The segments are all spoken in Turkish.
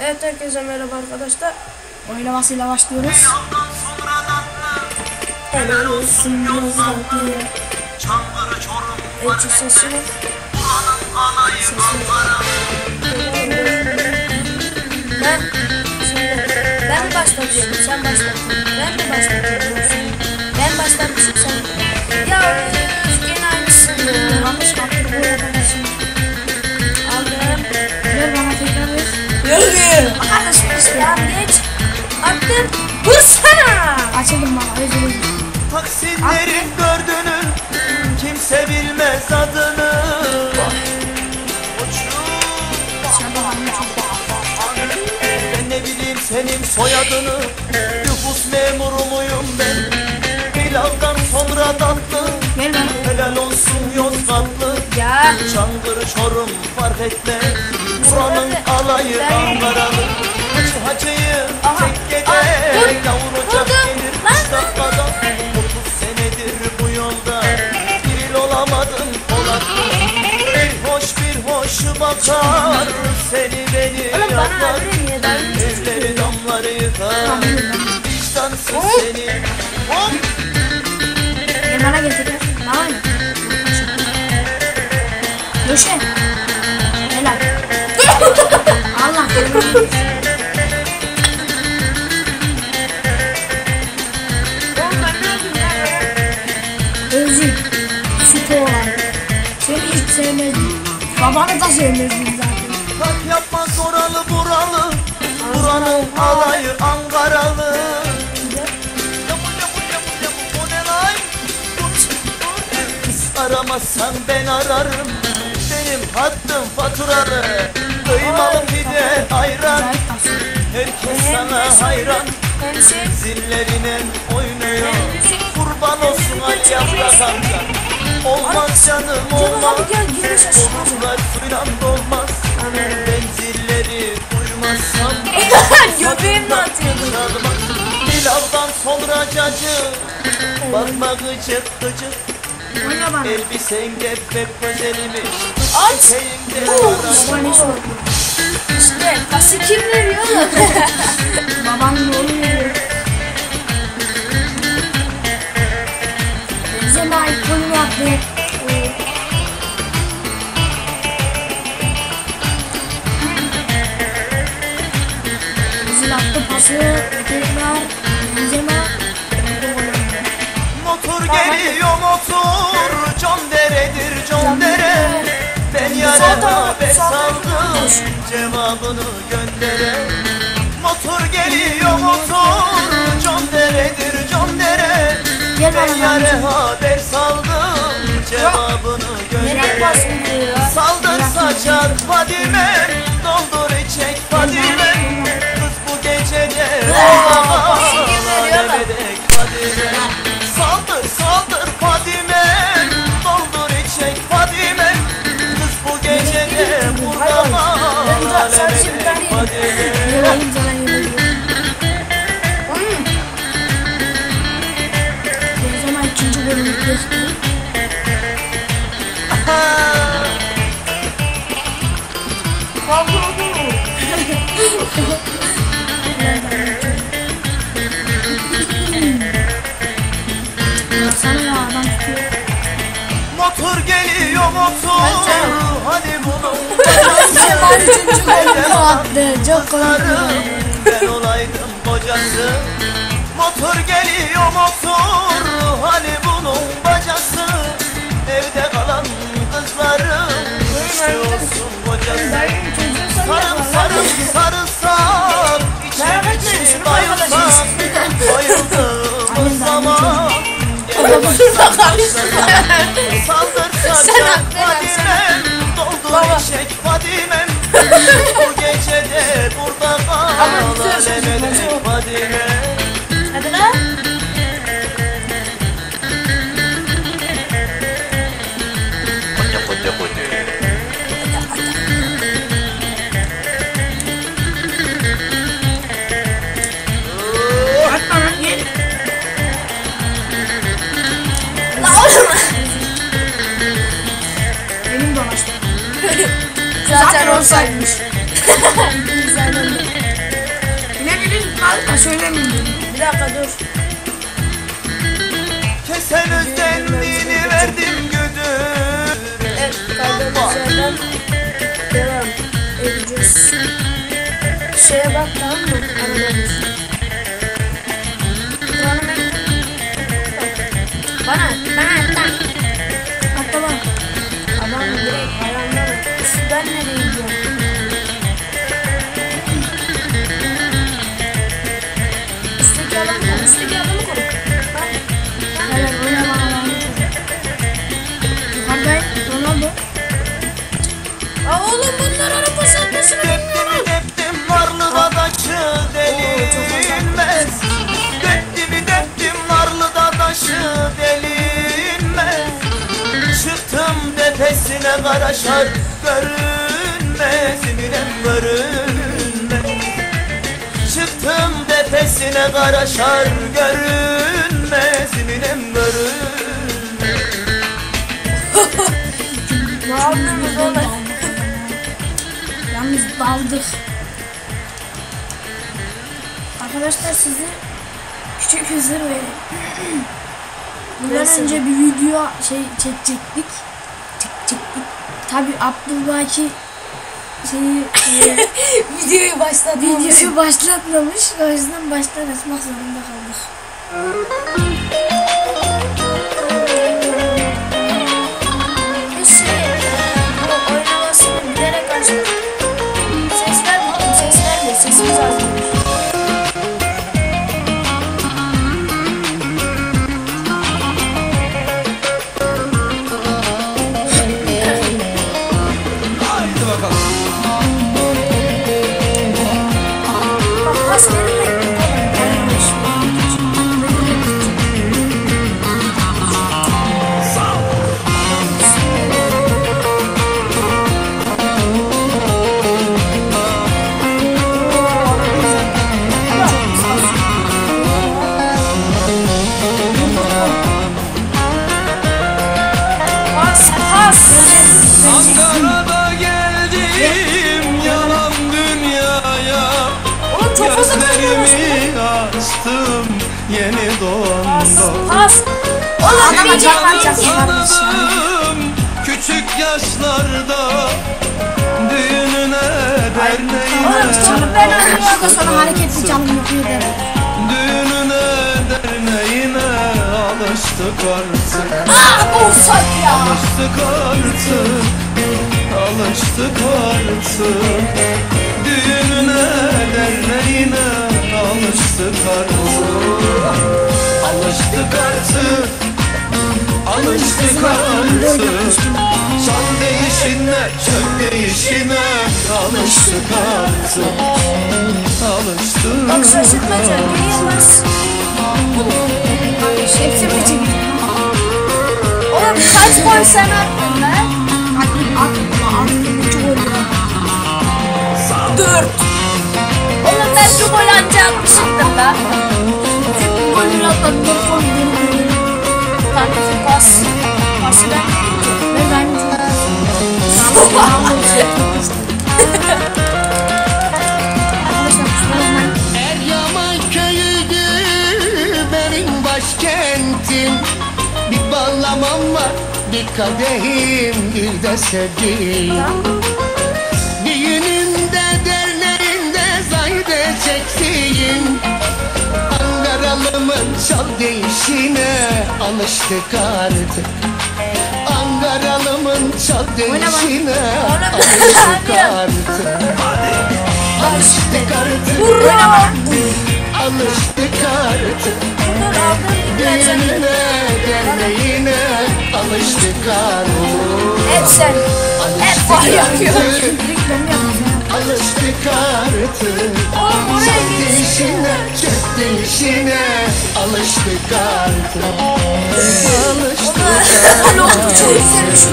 Evet herkese merhaba arkadaşlar. Oylamasıyla başlıyoruz. Helal olsun yazdı. Çankırı Çorum Eti sesini. buranın Ankara Ben ben mi başlatıyorum sen başlatıyorsun. Ben mi başlatıyorum Açıldım bana özür dilerim. Taksimlerin dördünün kimse bilmez adını ben ne bileyim senin soyadını Nüfus memuru muyum ben Pilavdan sonra tatlı. Helal olsun Yozgatlı Ya. Çangır Çorum fark etmez Buranın alayı Ankaralı Tekkede ah, dur, Yavrucak gelir dakikada 30 senedir bu yolda Bir olamadım Polatlı Bir hoş bir hoş bakar. Seni beni yakar. Evleri damları yıkar. Vicdansız seni. Hop. Ver bana gel tekrar. Bana ne? Döşe. Helal. Allah Sevmezdim. Babanı da sevmezdim zaten. Bak yapma oralı buralı. Buranın alayı Ankaralı. Aramazsan ben ararım. Benim hattım faturalı. Kıymalı pide ayran. Herkes sana hayran. Zillerine oynuyor. Kurban olsun ay yaprak amca Olmaz canım olmaz. Bozuklar suyla dolmaz. Ben zilleri duymazsam Göbeğimle atıyordum. Pilavdan sonra cacı Bakma gıcık gıcık. Elbisen güzelmiş Uh, araç Baba ne sordu? İşte pası kim veriyor Motor geliyor motor. Can deredir can dere. Ben yare haber saldım Cevabını göndere. Motor geliyor motor. Can deredir can dere. Ben yare haber saldım Cevabını göndere? Saldır saçar Fadime Yılayım sana yılayım. Benzema ikinci bölümü geçti. Baksana ya adam tutuyor. Motor geliyor motor Hadi bunu Komik. Kızlarım ben olaydım kocası Motor geliyor motor Hani bunun bacası Evde kalan kızlarım İşte olsun kocası Merak etmeyin, İçim şunu içim bayılsak Bayıldığımız zaman Gel baştan söylemeyeyim dedim. Bir dakika dur. Kesen özlendiğini verdim güdür Evet kaldığımız yerden karaşar görünmez Minem görünmez Çıktım tepesine görünmez Minem görünmez Ne yapıyorsunuz oğlum? Yalnız daldık. Arkadaşlar size küçük hızır verin. Bundan önce bir video şey çekecektik. Tabi Abdülbaki şeyi e, Videoyu başladı. videoyu başlatmamış. O yüzden baştan açmak zorunda kaldık. Açtım yeni Pas, doğan pas. Oğlum can Tanıdım küçük yaşlarda Düğününe derneğine Oğlum Canım ben da sonra hareketli canım yapıyor demek. Düğününe derneğine alıştık artık Ah offside ya. Alıştık artık Alıştık artık Düğününe derneğine Alıştık artık Alıştık artık Alıştık artık Can değişine, çök değişine Alıştık artık Alıştık Bak şaşırtmaca geliyoruz. Hepsi mi çekiyor? Oğlum kaç gol sen attın lan? Dört. Atmışımdır lan. Bir golünü atladı, dört gol, dört gol. Kanka pas. Pası ben vereyim Ve ben çok Arkadaşlar kusura bakmayın. Eryaman köyüydü benim başkentim Bir bağlamam var, bir kadehim, bir de sevdiğim Düğünümde, derneğinde zayde çektiğim çal değişine alıştık artık. Ankaralımın çal değişine alıştık artık. Alıştık artık. Alıştık artık. Düğününe derneğine Alıştık artık. Hep sen. Hep var yapıyor. Alıştık artık. Sen git. değişine Çök değişine. Alıştık artık. Alıştık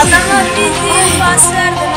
Adama bildiğin pas verdin